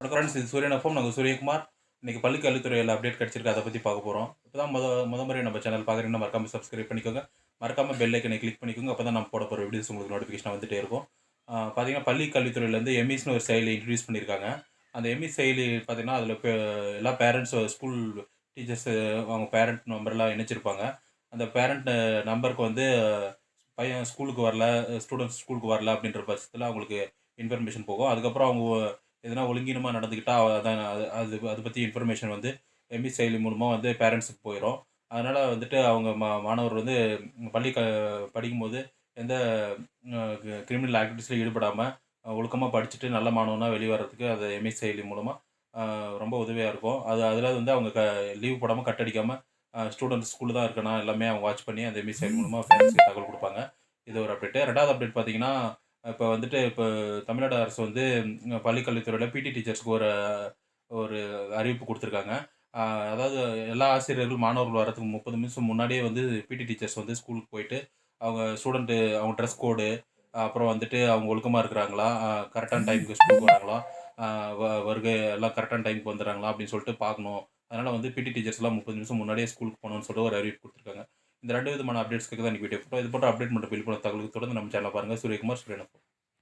வணக்கம் ஃப்ரெண்ட்ஸ் இது சூரியன் எஃப்எம் நாங்கள் சூரியகுமார். இன்றைக்கி பள்ளி கல்வித்துறையில் அப்டேட் கிடச்சிருக்கு அதை பற்றி பார்க்க போகிறோம் இப்போ தான் முத முத முறை நம்ம சேனல் பார்க்குறீங்கன்னா மறக்காமல் சப்ஸ்கிரைப் பண்ணிக்கோங்க. மறக்காமல் பெல் ஐக்கனை கிளிக் பண்ணிக்கோங்க. அப்போ தான் நம்ம போட போகிற வீடியோஸ் உங்களுக்கு நோட்டிஃபிகேஷன் வந்துட்டே இருக்கும். பார்த்தீங்கன்னா பள்ளி கல்வித்துறையிலேருந்து எம்இஸ்னு ஒரு செயலி இன்ட்ரடியூஸ் பண்ணியிருக்காங்க. அந்த எம்இ செயலி பார்த்தீங்கன்னா அதில் எல்லா பேரண்ட்ஸ் ஸ்கூல் டீச்சர்ஸ் அவங்க பேரண்ட் நம்பர்லாம் இணைச்சிருப்பாங்க. அந்த பேரண்ட் நம்பருக்கு வந்து பையன் ஸ்கூலுக்கு வரல ஸ்டூடெண்ட்ஸ் ஸ்கூலுக்கு வரல அப்படின்ற பட்சத்தில் அவங்களுக்கு இன்ஃபர்மேஷன் போகும். அதுக்கப்புறம் அவங்க எதனா ஒழுங்கினமாக நடந்துக்கிட்டால் அதான் அது அது அதை பற்றி இன்ஃபர்மேஷன் வந்து எம்பி செயலி மூலமாக வந்து பேரண்ட்ஸுக்கு போயிடும் அதனால் வந்துட்டு அவங்க மா மாணவர் வந்து பள்ளி க படிக்கும்போது எந்த கிரிமினல் ஆக்டிவிட்டீஸில் ஈடுபடாமல் ஒழுக்கமாக படிச்சுட்டு நல்ல மாணவனாக வெளியே வர்றதுக்கு அது எம்இ செயலி மூலமாக ரொம்ப உதவியாக இருக்கும். அது அதில் வந்து அவங்க க லீவ் போடாமல் கட்டடிக்காமல் ஸ்டூடெண்ட்ஸ் ஸ்கூலில் தான் இருக்கணும். எல்லாமே அவங்க வாட்ச் பண்ணி அந்த எம்இ செயலி மூலமாக பேரண்ட்ஸ்க்கு தகவல் கொடுப்பாங்க. இது ஒரு அப்டேட்டு ரெண்டாவது அப்டேட் பார்த்தீங்கன்னா இப்போ வந்துட்டு இப்போ தமிழ்நாடு அரசு வந்து பள்ளிக்கல்வித்துறையில் பிடி டீச்சர்ஸ்க்கு ஒரு ஒரு அறிவிப்பு கொடுத்துருக்காங்க. அதாவது எல்லா ஆசிரியர்கள் மாணவர்கள் வரதுக்கு முப்பது நிமிஷம் முன்னாடியே வந்து பிடி டீச்சர்ஸ் வந்து ஸ்கூலுக்கு போயிட்டு அவங்க ஸ்டூடெண்ட்டு அவங்க ட்ரெஸ் கோடு அப்புறம் வந்துட்டு அவங்க ஒழுக்கமாக இருக்கிறாங்களா? கரெக்டான டைமுக்கு ஸ்கூலுக்கு வராங்களா? வ- வருகை எல்லாம் கரெக்டான டைமுக்கு வந்துடுறாங்களா? அப்படின்னு சொல்லிட்டு பார்க்கணும். அதனால் வந்து பிடி டீச்சர்ஸ்லாம் முப்பது நிமிஷம் முன்னாடியே ஸ்கூலுக்கு போகணும்னு சொல்லிட்டு ஒரு அறிவிப்பு கொடுத்துருக்காங்க. இந்த ரெண்டு விதமான அப்டேட்ஸ்க்கு தான் இன்றைக்கி வீடியோ போட்டோம். இது போட்டு அப்டேட் மட்டும் பில் பண்ண தகவலுக்கு தொடர்ந்து நம்ம சேனல் பாருங்கள் சூரியகுமார் சூரியனப்போ